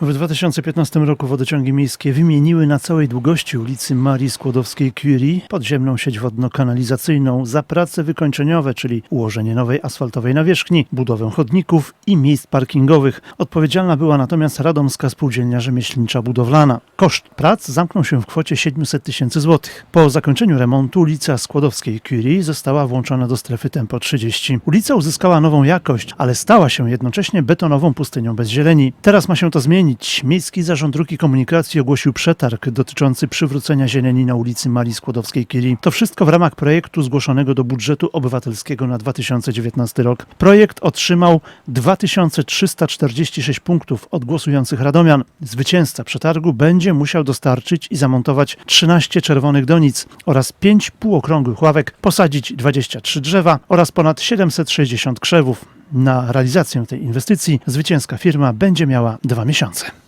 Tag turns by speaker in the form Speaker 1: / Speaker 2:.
Speaker 1: W 2015 roku wodociągi miejskie wymieniły na całej długości ulicy Marii Skłodowskiej-Curie podziemną sieć wodno-kanalizacyjną za prace wykończeniowe, czyli ułożenie nowej asfaltowej nawierzchni, budowę chodników i miejsc parkingowych. Odpowiedzialna była natomiast Radomska Spółdzielnia Rzemieślnicza Budowlana. Koszt prac zamknął się w kwocie 700 tysięcy złotych. Po zakończeniu remontu ulica Skłodowskiej-Curie została włączona do strefy Tempo 30. Ulica uzyskała nową jakość, ale stała się jednocześnie betonową pustynią bez zieleni. Teraz ma się to zmienić. Miejski Zarząd Dróg i Komunikacji ogłosił przetarg dotyczący przywrócenia zieleni na ulicy Marii Skłodowskiej-Curie. To wszystko w ramach projektu zgłoszonego do budżetu obywatelskiego na 2019 rok. Projekt otrzymał 2346 punktów od głosujących radomian. Zwycięzca przetargu będzie musiał dostarczyć i zamontować 13 czerwonych donic oraz 5 półokrągłych ławek, posadzić 23 drzewa oraz ponad 760 krzewów. Na realizację tej inwestycji zwycięska firma będzie miała dwa miesiące.